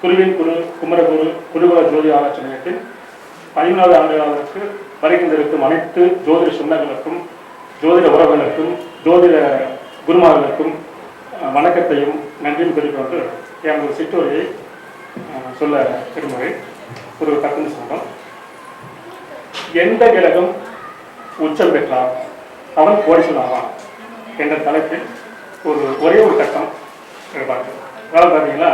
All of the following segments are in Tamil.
குருவின் குரு குமரகுரு குருகுல ஜோதி ஆராய்ச்சி நிலையத்தில் பதிமூணாவது ஆண்டுகளுக்கு வருகின்றிருக்கும் அனைத்து ஜோதிட சொந்தங்களுக்கும் ஜோதிட உறவுகளுக்கும் ஜோதிட குருமார்களுக்கும் வணக்கத்தையும் நன்றியும் குறிப்பிட்டு எனது சிற்றூரையை சொல்ல விரும்புகிறேன். ஒரு பத்து நிமிஷம் எந்த கிரகம் உச்சம் பெற்றால் அவன் கோடீஸ்வரன் என்ற தலைப்பில் ஒரு ஒரே ஒரு கட்டம் பார்க்கிறேன் அதாவது பார்த்தீங்கன்னா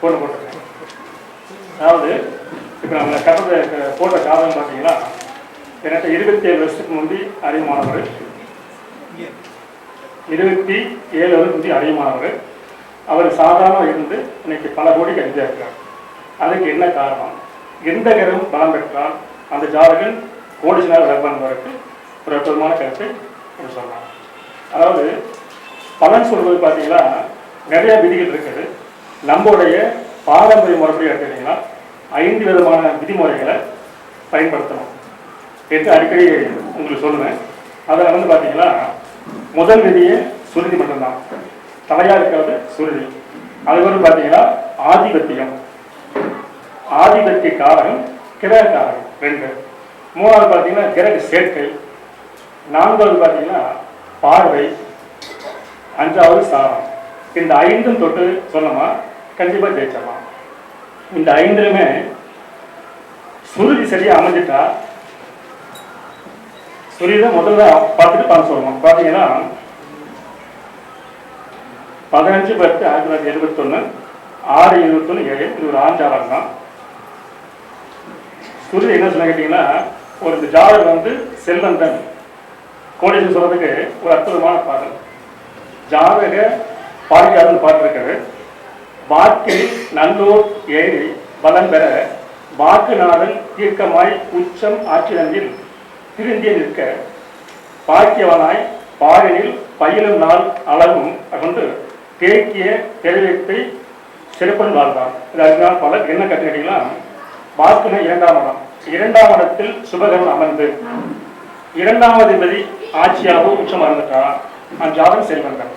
போட்டு போட்டிருக்கேன். அதாவது இப்போ நம்ம கட்டத்தை போட்ட காரணம் பார்த்தீங்கன்னா எனக்கு இருபத்தி ஏழு வருஷத்துக்கு முந்தி அறிமுகமானவர் இருபத்தி ஏழு வருஷம் முந்தி அறிமுகமானவர் அவர் சாதாரணமாக இருந்து இன்னைக்கு பல கோடிக்கு அதிகமாக இருக்கிறார் அதுக்கு என்ன காரணம்? எந்த கிரகம் பலம் பெற்றால் அந்த ஜாதகன் கோடிசினார் ரப்பன்வருக்கு ஒரு அற்புதமான கருத்தை என்று சொல்லலாம். அதாவது பலன் சொல்வது பார்த்தீங்கன்னா நிறைய விதிகள் இருக்குது. நம்முடைய பாரம்பரிய முறைப்படி எடுத்துக்கிட்டிங்கன்னா ஐந்து விதமான விதிமுறைகளை பயன்படுத்தணும் என்று அடிக்கடி உங்களுக்கு சொல்லுவேன். அதில் வந்து பார்த்தீங்கன்னா முதல் விதியே சுருதி மட்டும்தான். தலையாக இருக்கிறது சுருதி. அது வந்து பார்த்தீங்கன்னா ஆதிபத்தியம். ஆதிபத்திய காரகம் கிரக காரகம் ரெண்டு. மூணாவது பார்த்தீங்கன்னா கிரக சேர்க்கை. நான்காவது பார்த்தீங்கன்னா பார்வை. அஞ்சாவது சாரம். இந்த ஐந்தும் தொட்டு சொன்னோமா? கண்டிப்பாக ஜெயிச்சிடலாம் இந்த ஐந்துலுமே சுருதி சரியா அமைஞ்சிட்டா? சுருதி முதல்ல பார்த்துட்டு பார்த்து சொல்லணும் பார்த்தீங்கன்னா பதினஞ்சு பத்து ஆயிரத்தி தொள்ளாயிரத்தி எழுபத்தொன்று ஆறு எழுபத்தொன்று ஏழு இது ஒரு ஆஞ்சாளர் தான். சுருதி என்ன சொன்ன கேட்டிங்கன்னா ஒரு இந்த ஜாதகம் வந்து செல்வந்தன். கோடீஸ்வரன் சொல்கிறதுக்கு ஒரு அற்புதமான பாடல். ஜாதக பாடிக்காதுன்னு பாட்டு வாக்கில் நல்லோர் ஏறி பலம் பெற வாக்குநாதன் தீர்க்கமாய் உச்சம் ஆட்சியந்தில் திருந்திய நிற்க. பாக்கியவனாய் பாடலில் பயிலும் நாள் அளவும் கொண்டு தேக்கிய தெரிவிப்பை சிறப்பன் வாழ்ந்தான். இது அதுதான் பலர் என்ன கற்றுக்கிட்டீங்கன்னா வாக்குன இரண்டாம் இடம் இரண்டாம் இடத்தில் சுபகரன் அமர்ந்து இரண்டாவது பதி ஆட்சியாகவும் உச்சம் அறந்துட்டா அந்த ஜாதகம் செல்வந்தன்.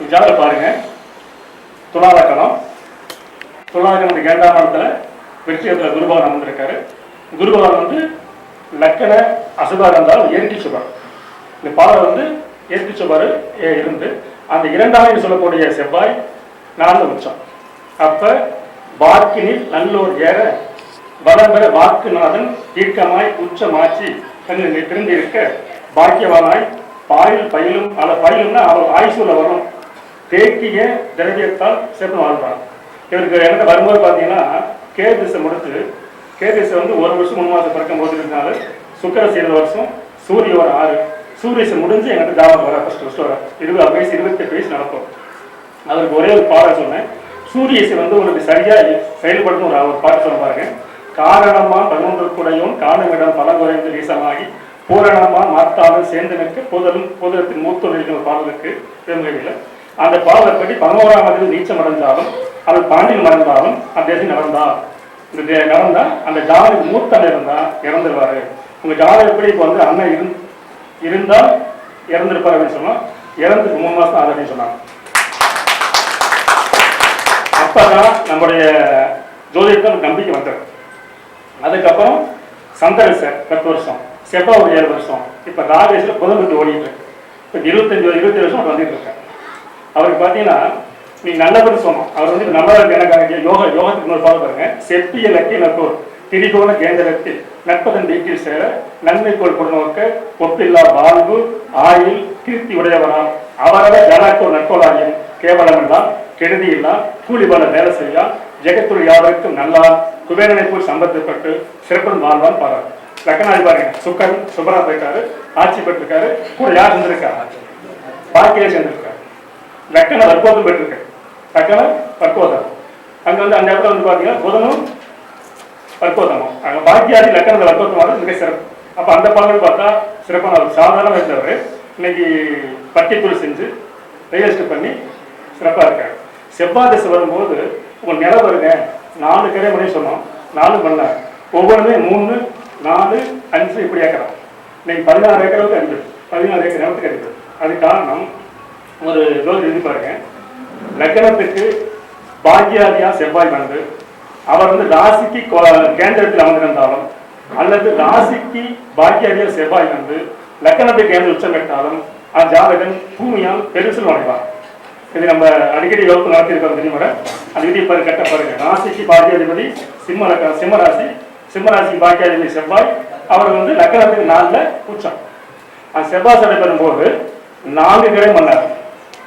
ஜாதகம் பாருங்க. துலாலக்கணம் துலாலக்கணத்துக்கு இரண்டாம் இடத்துல வெற்றியத்தில் குருபவன் அமர்ந்திருக்காரு. குருபவன் வந்து லக்கண அசுபா இருந்தால் இயற்கை சுபர் இந்த பாடல் வந்து இயற்கை சுபர் இருந்து. அந்த இரண்டாவது சொல்லக்கூடிய செவ்வாய் நான்கு உச்சம். அப்ப வாக்கினில் நல்லோர் ஏற வளம்பெற வாக்குநாதன் தீர்க்கமாய் உச்சமாச்சி தன்னை இருக்க பாக்கியவானாய் பாயில் பயிலும் அல்ல பயிலும்னா அவர் ஆயுசூல வரும். தேக்கிய திரவியத்தால் சிறப்பு வாழ்றான் இவருக்கு எனக்கு வரும்போது பார்த்தீங்கன்னா கே திசை முடித்து கே திசை வந்து ஒரு வருஷம் மூணு மாதம் பிறக்கும் போது இருந்தாலும் சுக்கர செய்த வருஷம் சூரிய ஒரு ஆறு. சூரியசை முடிஞ்சு எனக்கு ஜாபம் வர ஃபர்ஸ்ட் ஃபர்ஸ்ட் வர இருபது வயசு இருபத்தெட்டு வயசு நடக்கும். அதற்கு ஒரே ஒரு பாடம் சொன்னேன். சூரியசை வந்து உங்களுக்கு சரியாக செயல்படணும் ஒரு ஒரு பாட்டு சொல்ல பாருங்க. காரணமா பதினொன்று குடையும் காரணமிடம் பல குறைந்து ரீசமாகி பூரணமா மாத்தாலும் சேர்ந்து நிற்க பொதலும் பொதலத்தின் மூத்தொழில் ஒரு பாடலுக்கு பெருமையில் அந்த பாடலைப்படி பதினோராம் அதில் நீச்சம் அடைந்தாலும் அது பாண்டியில் மறந்தாலும் அந்த தேசம் நடந்தா? இந்த தே- நடந்தா? அந்த ஜாதகம் மூத்தம் இருந்தா? இறந்துருவாரு. உங்க ஜாதகம் எப்படி இப்போ வந்து அண்ணன் இருந் இருந்தா இறந்திருப்பார் அப்படின்னு சொன்னா இறந்து மூணு மாசம் ஆகுது அப்படின்னு சொன்னாங்க. அப்பதான் நம்முடைய ஜோதிடத்தில் நம்பிக்கை வந்தது. அதுக்கப்புறம் சந்திரசர் பத்து வருஷம். செவ்வாய் ஒரு ஏழு வருஷம். இப்ப ராகேஷ்ல புதன் விட்டு ஓடிட்டு இருக்கு. இப்ப இருபத்தஞ்சு இருபத்தி வருஷம் வந்துட்டு இருக்கேன் அவருக்கு பார்த்தீங்கன்னா நீ நல்லபடி சொன்னோம் அவர் வந்து இப்ப நல்லா இருக்கு எனக்கு யோக யோகத்துக்கு இன்னொரு பாடம் பாருங்க. செப்பிய லக்கிய நட்போர் திரிகோண கேந்திரத்தில் நட்பதன் வீட்டில் சேர நன்மை கோல் நோக்க ஒப்பில்லா வாழ்வு ஆயுள் கீர்த்தி உடையவராம் அவரவ ஜனாக்கோ நட்போலாயும் கேவலமெல்லாம் கெடுதி இல்லா கூலி பல வேலை செய்யலாம். ஜெகத்துள் யாவருக்கும் நல்லா குபேரனை போல் சம்பந்தப்பட்டு சிறப்பன் வாழ்வான் பாரார் லக்கனாதி பாருங்க. சுக்கன் சுபரா போயிட்டாரு ஆட்சி பெற்றிருக்காரு. கூட யார் இருந்திருக்காரு பாக்கியே சேர்ந்திருக்காரு லக்கண வர்க்கோதம் பெற்றிருக்கேன். லக்கண வர்க்கோதம் அங்க வந்து அந்த இடத்துல வந்து பாத்தீங்கன்னா புதனும் வர்க்கோதமம் அங்க பாக்கியாதி லக்கணத்துல வர்க்கோத்தமாக மிக சிறப்பு. அப்ப அந்த பாடல் பார்த்தா சிறப்பான அவர் சாதாரண இருந்தவர் இன்னைக்கு பட்டித்தூள் செஞ்சு ரெஜிஸ்டர் பண்ணி சிறப்பா இருக்காரு. செவ்வாய் திசை வரும்போது உங்க நில வருங்க நாலு கிரை மணி சொன்னோம். நாலு பண்ணார். ஒவ்வொன்றுமே மூணு நாலு அஞ்சு இப்படி ஏக்கரா இன்னைக்கு பதினாறு ஏக்கருக்கு அஞ்சு. பதினாறு ஏக்கர் நிலத்துக்கு அடிப்பது அது காரணம் ஒரு ஜோதி எழுதி பாருங்க. லக்னத்துக்கு பாக்யாதியா செவ்வாய் வந்து அவர் வந்து ராசிக்கு கோ- கேந்திரத்தில் அமர்ந்திருந்தாலும் அல்லது ராசிக்கு பாக்யாதியா செவ்வாய் வந்து லக்கணத்துக்கு கேந்திர உச்சம் பெற்றாலும் அந்த ஜாதகன் பூமியால் பெருசில் நுழைவார். இது நம்ம அடிக்கடி வகுப்பு நடத்தியிருக்கோம் தெரியுமா அந்த விதி பாரு கட்ட பாருங்க. ராசிக்கு பாக்கியாதிபதி சிம்ம லக்க சிம்மராசி சிம்மராசிக்கு பாக்கியாதிபதி செவ்வாய் அவர் வந்து லக்கணத்துக்கு நாளில் உச்சம். அந்த செவ்வாய் சடை பெறும்போது நான்கு கிரகம் மன்னர்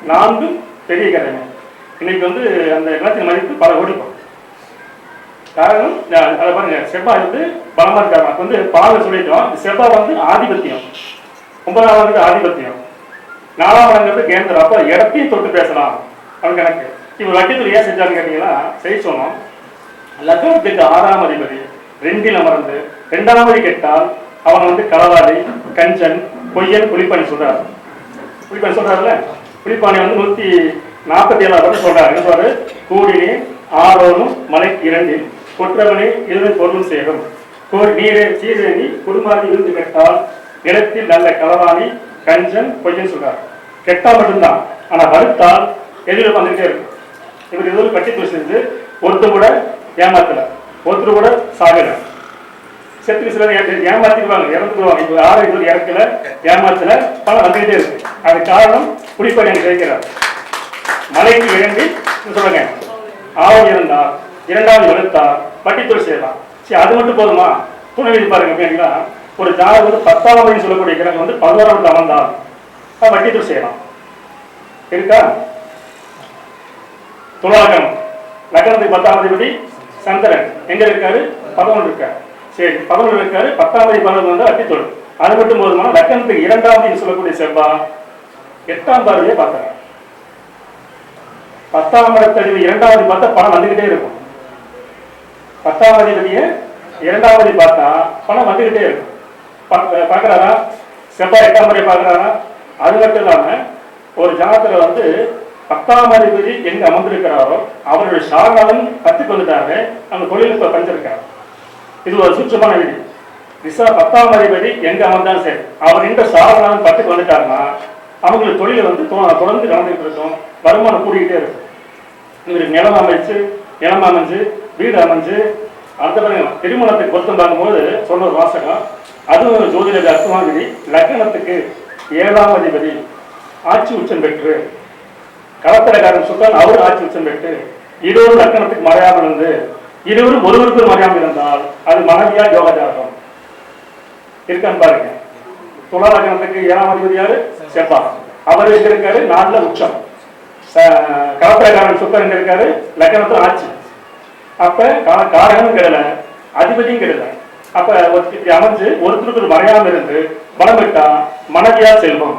நான்கும் பெரிய கடமை இன்னைக்கு வந்து அந்த இனத்தின் மதிப்பு பல கோடி காரணம் அதை பாருங்க. செவ்வா வந்து பலமா இருக்காரு. அப்ப வந்து பால் சொல்லிட்டோம். செவ்வா வந்து ஆதிபத்தியம். ஒன்பதாம் வந்து ஆதிபத்தியம். நாலாம் இடங்கிறது கேந்திரம். அப்போ இடத்தையும் தொட்டு பேசலாம். அவன் கணக்கு. இப்போ லட்சத்தில் ஏன் செஞ்சான்னு கேட்டீங்கன்னா செய்ய சொன்னோம். லக்னத்துக்கு ஆறாம் அதிபதி. ரெண்டில் அமர்ந்து ரெண்டாம் கேட்டால் கெட்டால் அவன் வந்து களவாடி கஞ்சன் பொய்யன் புலிப்பாணி சொல்றாரு. புலிப்பாணி சொல்றாருல்ல? புலிப்பாணி வந்து நூத்தி நாற்பத்தி ஏழாவது சொல்றாரு. சொல்றாரு? கூடினே ஆரோனும் மலை இரண்டில் கொற்றவனே இருந்து பொருளும் சேரும். கோர் நீரே சீரேனி குடும்பாதி இருந்து கெட்டால் நிலத்தில் நல்ல கலவாணி கஞ்சன் பொய்யன் சொல்றாரு. கெட்டா மட்டும்தான் ஆனா வருத்தால் எதிரில் வந்துகிட்டே இருக்கும். இவர் இது கட்டி தூசிருந்து ஒருத்தர் கூட ஏமாத்தல ஒருத்தர் கூட சாகல. செத்து சிலர் ஏமாத்திடுவாங்க இறந்துடுவாங்க இவர் யாரும் இது இறக்கல ஏமாத்தல பணம் வந்துகிட்டே இருக்கு. அது காரணம் குடிப்படி எனக்கு கிடைக்கிறார் மலைக்கு இறங்கி சொல்லுங்க. ஆவல் இருந்தார் இரண்டாவது வெளுத்தார் வட்டித்தொழில் செய்யலாம். சரி அது மட்டும் போதுமா? துணை பாருங்க அப்படின்னா ஒரு ஜாதகம் வந்து பத்தாம் வயது சொல்லக்கூடிய கிரகம் வந்து பதினோராவது அமர்ந்தால் அது செய்யலாம். இருக்கா? துலாகம். லக்னத்துக்கு பத்தாம் அதிபதி சந்திரன். எங்க இருக்காரு? பதினொன்று இருக்காரு. சரி பதினொன்று இருக்காரு பத்தாம் தேதி பதினொன்று வந்து அட்டித்தொழு அது மட்டும் போதுமான லக்னத்துக்கு இரண்டாம் சொல்லக்கூடிய செவ்வாய் எட்டாம் பார்வையை பார்த்தாங்க பத்தாம் இடத்தடிவு இரண்டாவது பார்த்தா பணம் வந்துகிட்டே இருக்கும். பத்தாம் அதிபதியை இரண்டாவது பார்த்தா பணம் வந்துகிட்டே இருக்கும். பா- பார்க்கறாரா? செவ்வாய் எட்டாம் முறை பார்க்கறாரா? அது மட்டும் இல்லாம ஒரு ஜாதகத்துல வந்து பத்தாம் அதிபதி எங்க அமர்ந்திருக்கிறாரோ அவருடைய சாரணம் கத்துக்கு வந்துட்டாரு அந்த தொழில்நுட்ப பஞ்சிருக்காரு இது ஒரு சுற்றுமான விதி. விசா பத்தாம் அதிபதி எங்க அமர்ந்தாலும் சரி அவர் இந்த சாரணம் பத்துக்கு வந்துட்டாருன்னா அவங்களுக்கு தொழிலை வந்து தொடர்ந்து நடந்துகிட்டு இருக்கும். வருமானம் கூடிக்கிட்டே இருக்கும். இவருக்கு நிலம் அமைச்சு நிலம் அமைஞ்சு வீடு அமைஞ்சு அடுத்த பாருங்க திருமணத்துக்கு பொருத்தம் பார்க்கும்போது சொல்ற வாசகம் அதுவும் ஜோதிட அர்த்தமான விதி லக்னத்துக்கு ஏழாம் அதிபதி ஆட்சி உச்சம் பெற்று கலத்தரக்காரன் சுல்தான் அவரும் ஆட்சி உச்சம் பெற்று இருவரும் லக்கணத்துக்கு மறையாமல் இருந்து இருவரும் ஒருவருக்கு மறையாமல் இருந்தால் அது மனைவியா யோகஜாதகம். இருக்கான்னு பாருங்க. துலா ஏழாம் அதிபதி யாரு? செவ்வாய். அவர் எங்க இருக்காரு நாலுல உச்சம். கலப்பரக்காரன் சுத்தர் எங்க இருக்காரு லக்கணத்துல ஆட்சி. அப்ப காரகனும் கெடல அதிபதியும் கெடல. அப்ப இப்படி அமைஞ்சு ஒருத்தருக்கு மறையாம இருந்து பலமிட்டா மனைவியா செல்வம்.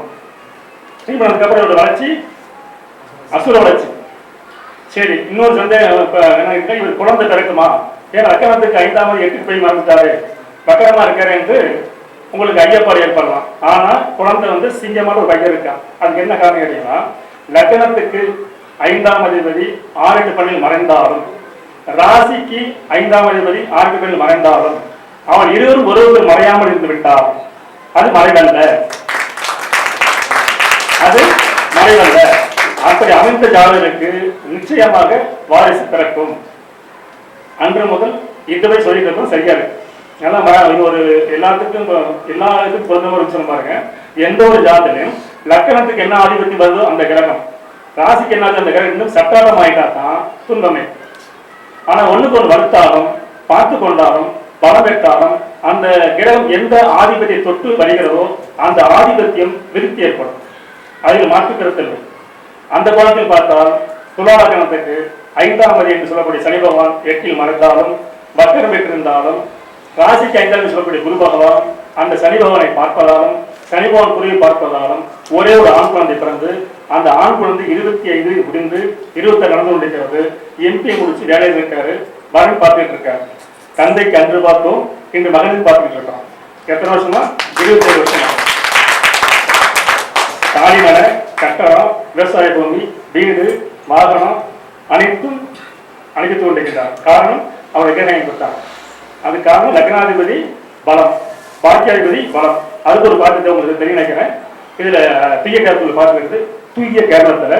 திருமணத்துக்கு அப்புறம் இவரோட வளர்ச்சி அசுர வளர்ச்சி. சரி இன்னொரு சந்தேகம் இப்ப என்ன இவர் குழந்தை பிறக்குமா? ஏன்னா அக்கணத்துக்கு ஐந்தாம் எட்டு போய் மறந்துட்டாரு. பக்கரமா இருக்காரு என்று உங்களுக்கு ஐயப்பாடு ஏற்படலாம் ஆனா குழந்தை வந்து சிங்கமான ஒரு பையன் இருக்கான். அதுக்கு என்ன காரணம் கேட்டீங்கன்னா லக்னத்துக்கு ஐந்தாம் அதிபதி ஆறு பணியில் மறைந்தாலும் ராசிக்கு ஐந்தாம் அதிபதி ஆறு பணியில் மறைந்தாலும் அவன் இருவரும் ஒருவருக்கு மறையாமல் இருந்து விட்டார் அது மறைவல்ல. அது மறைவல்ல. அப்படி அமைந்த ஜாதகருக்கு நிச்சயமாக வாரிசு பிறக்கும். அன்று முதல் இதுவே சொல்லிக்கிறது சரியா இருக்கு. ஏன்னா ம- இது ஒரு எல்லாத்துக்கும் எல்லா இதுக்கும் பொருந்த ஒரு விஷயம் பாருங்க. எந்த ஒரு ஜாதகத்தையும் லக்கணத்துக்கு என்ன ஆதிபத்தியம் வருதோ அந்த கிரகம். ராசிக்கு என்ன ஆகுது அந்த கிரகம் இன்னும் சட்டாரம் ஆயிட்டா தான் துன்பமே. ஆனா ஒண்ணுக்கு ஒன்று வருத்தாலும் பார்த்து கொண்டாலும் பணம் பெற்றாலும் அந்த கிரகம் எந்த ஆதிபத்தியை தொட்டு வருகிறதோ அந்த ஆதிபத்தியம் விருத்தி ஏற்படும். அதில் மாற்று கருத்து இல்லை. அந்த கோணத்தில் பார்த்தால் துலாலக்கணத்துக்கு ஐந்தாம் மதி என்று சொல்லக்கூடிய சனி பகவான் எட்டில் மறைந்தாலும் வக்கரம் பெற்றிருந்தாலும் ராசி ஐந்தாம் சொல்லக்கூடிய குரு பகவான் அந்த சனி பகவானை பார்ப்பதாலும் சனி பகவான் குருவை பார்ப்பதாலும் ஒரே ஒரு ஆண் குழந்தை பிறந்து அந்த ஆண் குழந்தை இருபத்தி ஐந்து முடிந்து இருபத்தி நடந்து கொண்டிருக்கிறது எம்பி முடிச்சு வேலையில் இருக்காரு மகன் பார்த்துட்டு இருக்காரு. தந்தைக்கு அன்று பார்த்தோம் இன்று மகனுக்கு பார்த்துட்டு இருக்கோம் எத்தனை வருஷமா? இருபத்தி ஏழு வருஷமா தாலிமலை கட்டடம் விவசாய பூமி வீடு வாகனம் அனைத்தும் அனுப்பித்து கொண்டிருக்கிறார் காரணம் அவர் எங்கே கொடுத்தார். அது காரணம் லக்னாதிபதி பலம் பாக்கியாதிபதி பலம். அதுக்கு ஒரு பாட்டு உங்களுக்கு தெரியும் நினைக்கிறேன். இதுல தீய கேரளத்தில் பாட்டு தூய கேரளத்துல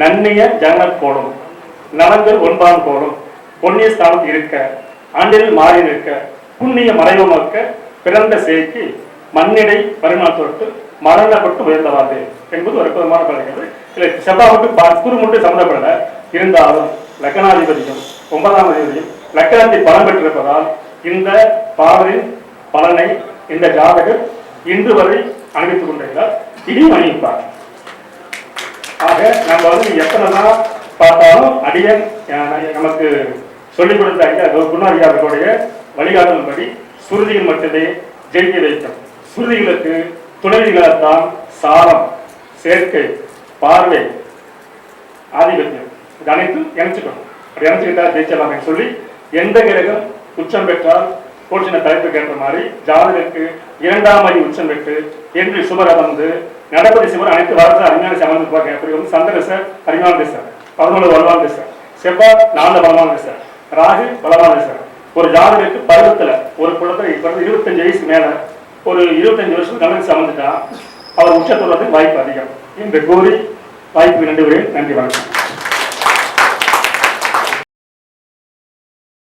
நன்னிய ஜன கோலம் நலங்கள் ஒன்பதாம் கோலம் பொன்னிய ஸ்தானத்தில் இருக்க ஆண்டில் மாறி நிற்க புண்ணிய மறைவமாக்க பிறந்த சேய்க்கு மண்ணிடை பரிமாற்றத்து மறந்தப்பட்டு உயர்ந்தவாது என்பது ஒரு அற்புதமான பழகிறது இல்லை செவ்வாவுக்கு குரு மட்டும் சம்மந்தப்படல. இருந்தாலும் லக்னாதிபதியும் ஒன்பதாம் அதிபதியும் லக்கணத்தை பலம் பெற்றிருப்பதால் இந்த பாவரின் பலனை இந்த ஜாதகர் இன்று வரை அணிவித்துக் கொண்டிருக்கிறார். இனியும் அணிவிப்பார் ஆக நம்ம வந்து எத்தனை தான் பார்த்தாலும் அடியன் நமக்கு சொல்லிக் கொடுத்த ஐயா குருநாதிகாரர்களுடைய வழிகாட்டலின்படி சுருதியில் மட்டுமே ஜெயிக்க வைக்கும் சுருதிகளுக்கு துணைவிகளால்தான் சாரம் சேர்க்கை பார்வை ஆதிபத்தியம். இது அனைத்தும் இணைச்சுக்கணும். அப்படி இணைச்சுக்கிட்டா ஜெயிச்சிடலாம்னு சொல்லி எந்த கிரகம் உச்சம் பெற்றால் போற்றின தலைப்புக்கு ஏற்ற மாதிரி ஜாதகருக்கு இரண்டாம் அடி உச்சம் பெற்று என்று சுவர் அமர்ந்து நடப்படி சுவர் அனைத்து வாரத்தில் அறிஞான அமர்ந்து பார்க்க. அப்படி வந்து சந்திர அறிஞான திசை பதினொன்று வலுவான திசை செவ்வாய் நாலு பலமான திசை ராகு பலமான திசை ஒரு ஜாதகருக்கு பருவத்துல ஒரு குளத்தில் இப்ப இருபத்தஞ்சு வயசு மேல ஒரு இருபத்தஞ்சு வருஷம் கலந்து சமந்துட்டா அவர் உச்சத்துறதுக்கு வாய்ப்பு அதிகம். இந்த கூறி வாய்ப்பு நன்றி உரையில் நன்றி வணக்கம்.